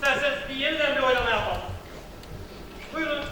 İsterseniz bir yeniden bir oylama yapalım. Buyurun.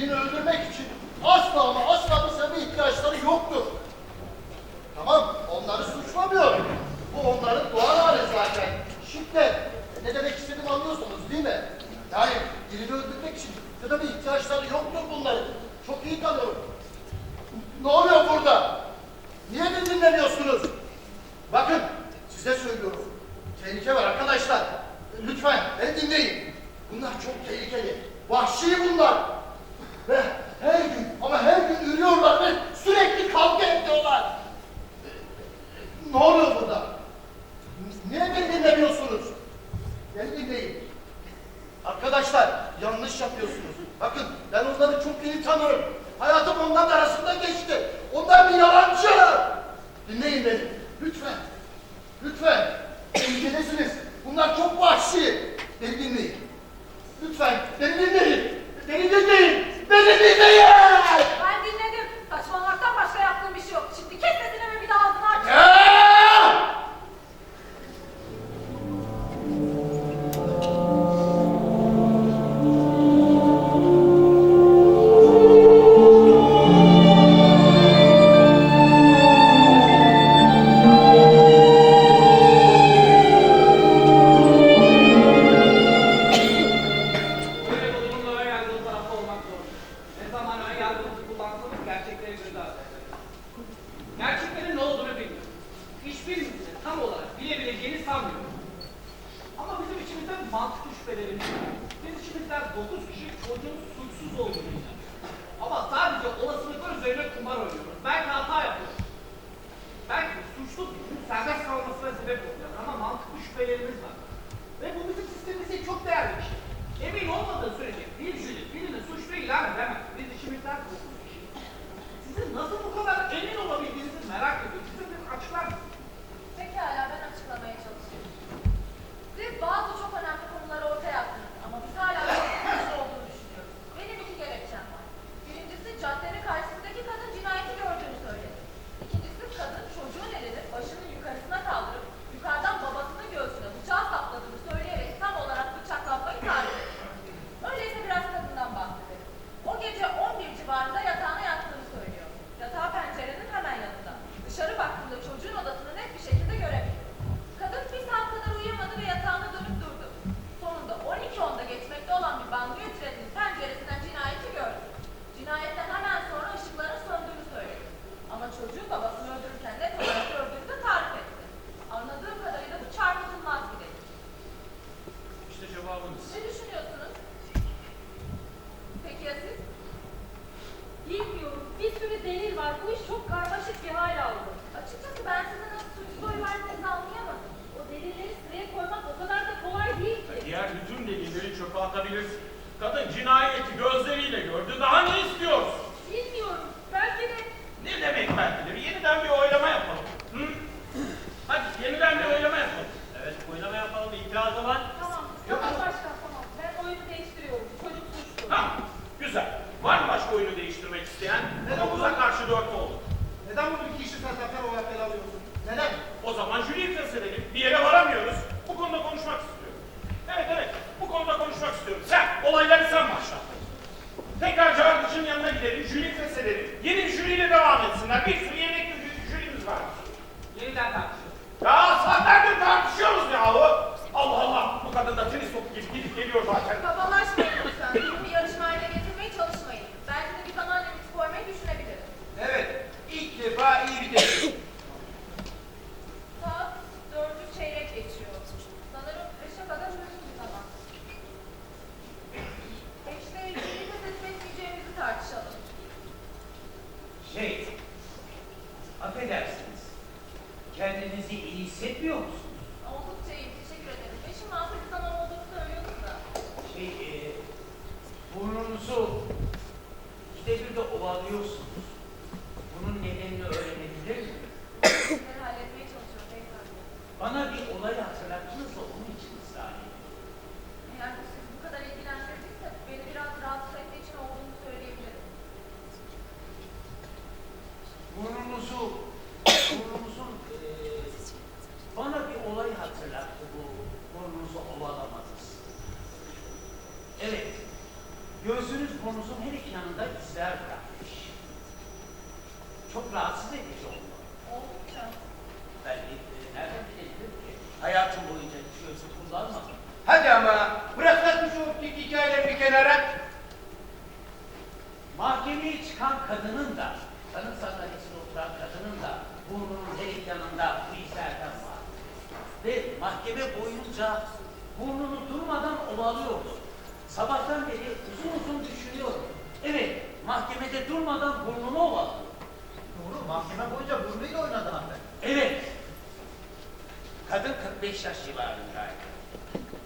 Birini öldürmek için asla ama asla bir sebebe ihtiyaçları yoktur. Tamam, onları suçlamıyorum. Bu onların doğal hali zaten. Şiddet. E, Ne demek istediğimi anlıyorsunuz değil mi? Yani birini öldürmek için ya da bir ihtiyaçları yoktur bunların. Çok iyi tanıyorum. Ne oluyor burada? Niye beni dinlemiyorsunuz? Bakın, size söylüyorum. Tehlike var arkadaşlar. Lütfen beni dinleyin. Bunlar çok tehlikeli. Vahşi bunlar. Her gün ama her gün ürüyorlar ve şüphelerimiz var. Biz içimizden 9 kişi çocuğun suçsuz olduğunu inanıyoruz. Ama sadece olasılıklar üzerine kumar oynuyoruz. Belki hata yapıyoruz. Belki suçlu serbest kalmasına sebep oluyor ama mantıklı şüphelerimiz var. Ve bu bizim sistemimizde çok değerli bir şey. Emin olmadığı sürece bir jüri birini suçlu ilan edemez. Biz işimizden korkunç kişi. Sizin nasıl bu kadar emin olabildiğinizi merak ediyorum. una. De ovalıyorsunuz. Bunun nedenini öğrenebilir miyim? İşleri halletmeye çalışıyorum beyefendi. Bana bir olay hatırlattınız da onun için ısrar ediyorum. Eğer bu sizi bu kadar ilgilendirdiyse beni biraz rahatsız ettiği için olduğunu söyleyebilirim. Burnunuzu, burnunuzun e, bana bir olay hatırlattı bu burnunuzu ovalamanız. Evet, gözünüz burnunuzun her iki yanında izler bırakmış. Çok rahatsız edici oldu. Oldukça. Ben de, e, nereden bilebilirim ki? Hayatım boyunca gözü kullanmadım. Hadi ama bırak lan şu optik hikayeleri bir kenara. Mahkemeye çıkan kadının da, kadın sandalyesine oturan kadının da burnunun her yanında bu izlerden var. Ve mahkeme boyunca burnunu durmadan ovalıyordu. Sabahtan beri uzun uzun düşünüyorum. Evet, mahkemede durmadan burnunu ovalıyor. Mahkeme boyunca burnuyla oynadı hanımefendi. Evet. Kadın 45 yaş civarındaydı.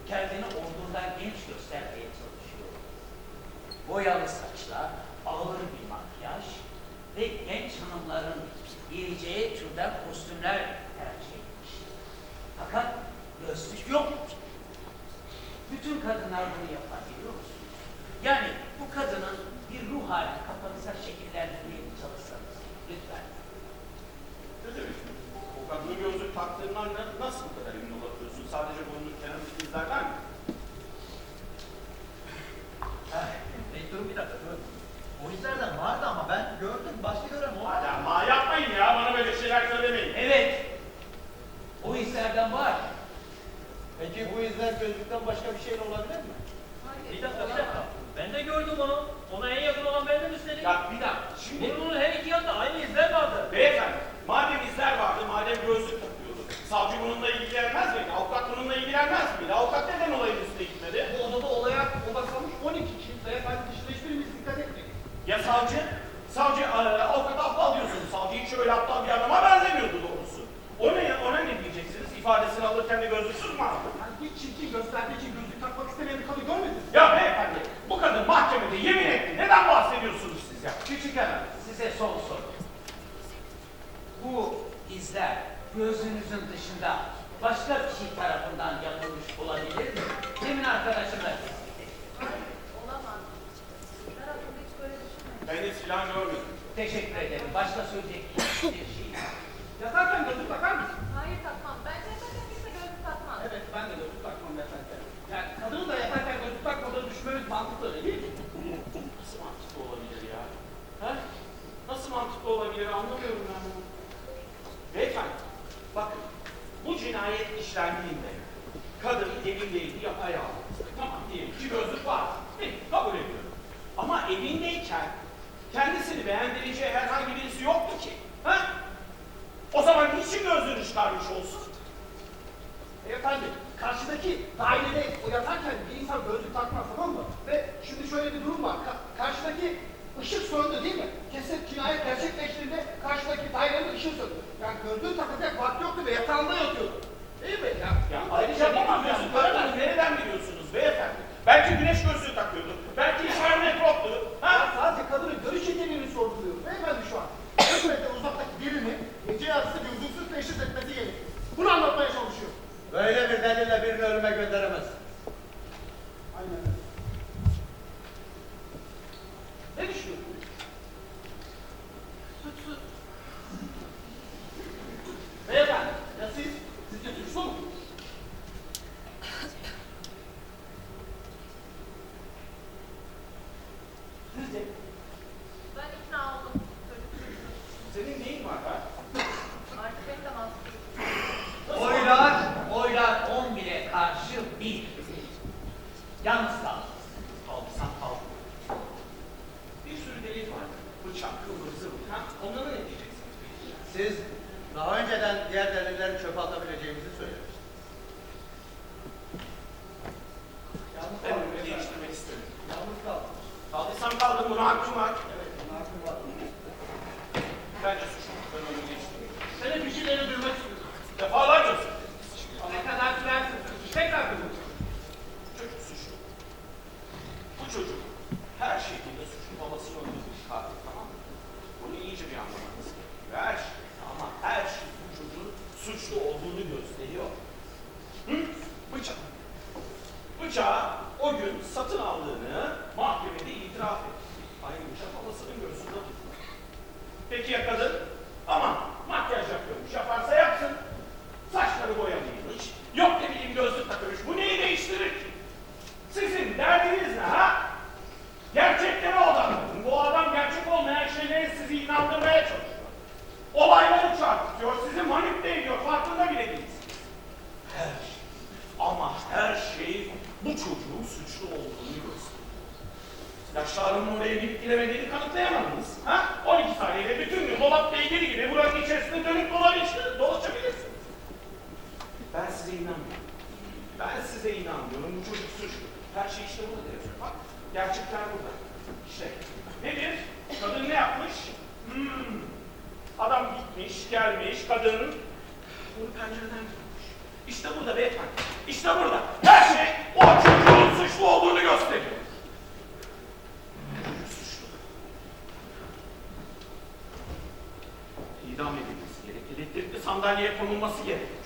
Kendini olduğundan genç göstermeye çalışıyor. Boyalı saçlar, ağır bir makyaj ve genç hanımların giyeceği türden kostümler tercih etmiş. Fakat gözlük yok. Bütün kadınlar bunu yapar biliyor musunuz? Yani bu kadının bir ruh hali kafanıza şekillendirmeye. Ne demek? O kadının gözlük taktığından na- nasıl bu kadar emin olabiliyorsun? Sadece boynunun kenarındaki izlerden mi? E, dur bir dakika, dur. O izlerden vardı ama ben gördüm, başka gören olmadı. Hadi ama yapmayın ya, bana böyle şeyler söylemeyin. Evet. O hislerden var. Peki bu izler gözlükten başka bir şey olabilir mi? Hayır, Bir dakika, bir olamaz. dakika. Ben de gördüm onu. Ona en yakın olan bendim üstelik. Ya bir dakika, şimdi Burnunun her iki yanında aynı izler vardı. beyefendi, madem izler vardı, madem gözlük takıyordu, savcı bununla ilgilenmez miydi? Avukat bununla ilgilenmez miydi? Avukat neden olayın üstüne gitmedi? Bu odada olaya odaklanmış 12 kişi. Beyefendi dışında hiçbirimiz dikkat etmedik. Savcı? Savcı, e, avukat aptal diyorsunuz. Savcı hiç öyle aptal bir adama benzemiyordu doğrusu. Ona, ona ne diyeceksiniz? İfadesini alırken de gözlüksüz mü aldı? Yani hiç çirkin gösterdiği için gözlük takmak istemeyen bir kadın görmediniz. Ya beyefendi, bu kadın mahkemede yemin etti. Neden bahsediyorsunuz siz ya? Küçük hanım size son soru. Bu izler gözünüzün dışında başka bir şey tarafından yapılmış olabilir mi? Demin arkadaşım da silah görmedim. Teşekkür ederim. Başka söyleyecek bir şey yok. Yatarken gözlük takar mısın? Hayır takmam. Bence zaten kimse gözlük takmaz. Evet ben de gözlük takmam beyefendi. Yani kadının da yatarken gözlük takmadığını düşünmemiz mantıklı öyle değil mi? Nasıl mantıklı olabilir ya? Ha? Nasıl mantıklı olabilir anlamıyorum ben bunu. Beyefendi, bakın bu cinayet işlendiğinde kadın evindeydi yapayalnız. Tamam diyelim ki gözlük var. Peki kabul ediyorum. Ama evindeyken beğendireceği herhangi birisi yoktu ki. Ha? O zaman niçin gözlüğünü çıkarmış olsun? Beyefendi karşıdaki dairede o yatarken bir insan gözlük takmaz tamam mı? Ve şimdi şöyle bir durum var. Ka- karşıdaki ışık söndü değil mi? Kesin cinayet gerçekleştiğinde karşıdaki dairenin ışığı söndü. Yani gözlüğü takacak vakti yoktu ve yatağında yatıyordu. Değil mi? Ya, Ya ayrıca bu gözlük nereden biliyorsunuz beyefendi? Belki güneş gözlüğü Delille birini ölüme gönderemez. Aynen öyle. Ne düşünüyorsunuz? Suçsuz. Beyefendi, ya siz, siz de suçlu musunuz? Sizce Ben ikna oldum. Çocuk suçlu. senin neyin var ha? Artık benim de mantıklı. Oylar, oylar 11'e karşı 1. Yalnız kaldınız. Kaldıysam kaldım. Bir sürü delil zıvır. Ha? Onlara ne diyeceksiniz? Siz daha önceden diğer delilleri çöpe atabileceğimizi söylemiştiniz. Ben öyle değiştirmek istedim. Yalnız kaldınız. Kaldıysam kaldım. Buna hakkım var. Evet, buna hakkım var. Bence suçlu. Ben öyle değiştirmek. Sen hep bir şeyleri duymak istiyorsun. Defa gösteriyor. Hı? Bıçak. Bıçağı o gün satın aldığını mahkemede itiraf etti. Aynı bıçak babasının göğsünde tuttu. Peki ya kadın? Aman makyaj yapıyormuş. Yaparsa yapsın. Saçları boyalıymış. Yok ne bileyim gözlük takıyormuş. Bu neyi değiştirir ki? Sizin derdiniz ne ha? Gerçeklere odaklanın. Bu adam gerçek olmayan şeyleri sizi inandırmaya çalışıyor. Olayları çarpıtıyor, sizi manipüle ediyor. Farkında bile değilsiniz. Her şey, ama her şey bu çocuğun suçlu olduğunu gösteriyor. Adamın oraya gidip gidemediğini kanıtlayamadınız. Ha? 12 saniyede bütün gün dolap beygiri gibi buranın içerisinde dönüp dolaşabilirsiniz. dolaşabilirsiniz. Ben size inanmıyorum. Ben size inanmıyorum. Bu çocuk suçlu. Her şey işte burada yazıyor. Bak, gerçekler burada. İşte nedir? Kadın ne yapmış? Hmm. Adam gitmiş, gelmiş, kadın bunu pencereden görmüş. İşte burada beyefendi. İşte burada. Her şey suçlu olduğunu gösteriyor. İdam edilmesi gerek. Elektrikli sandalyeye konulması gerek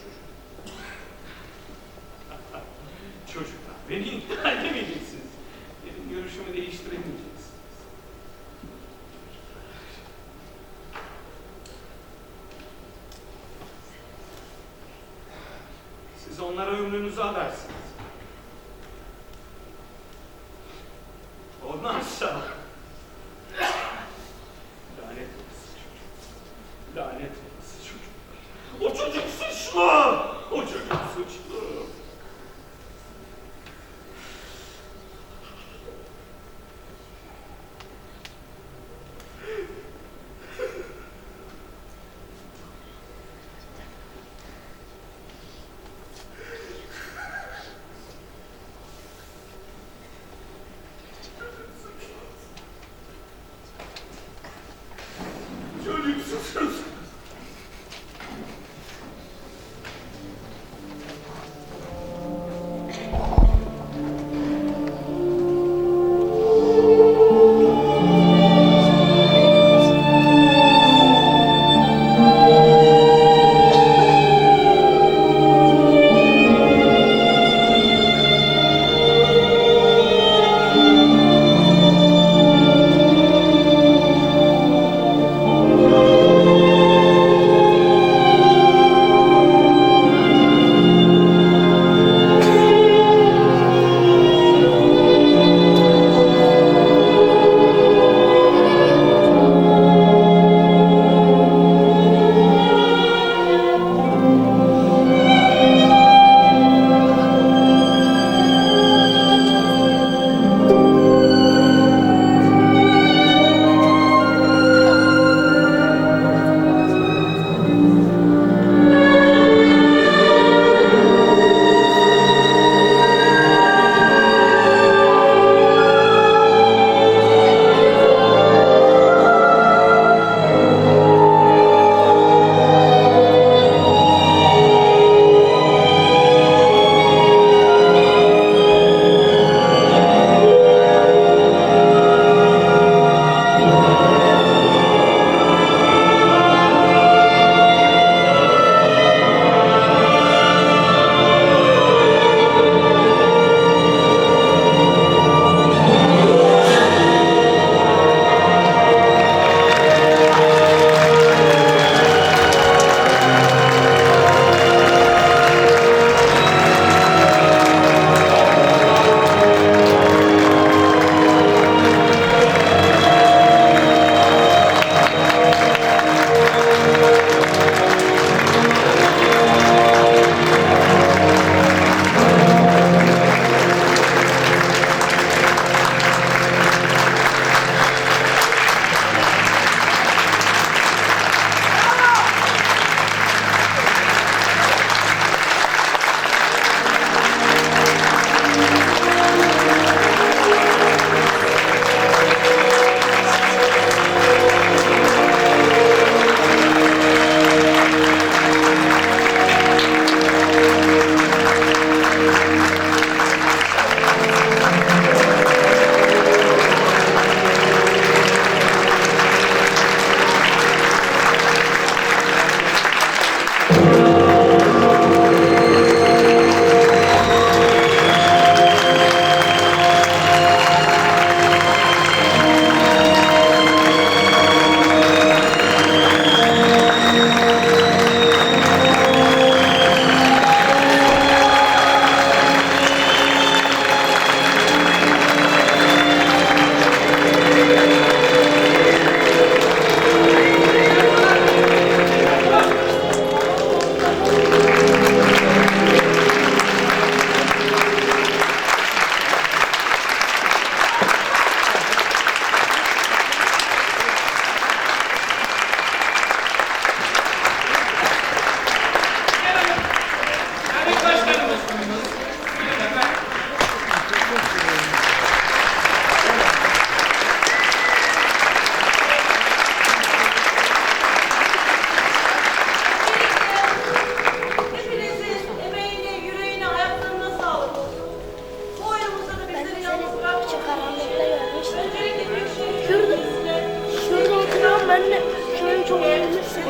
anne şöyle çok beğenirsin.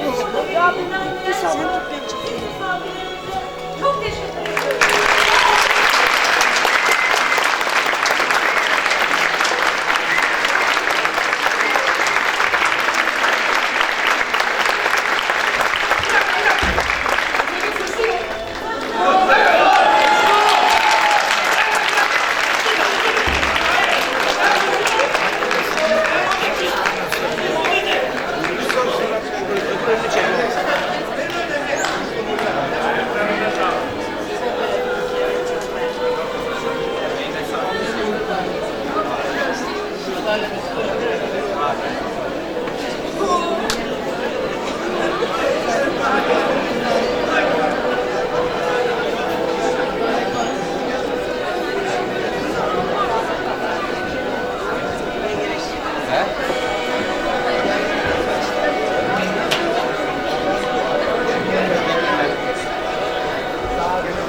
Ya ben gitti sanırım. Çok teşekkür ederim.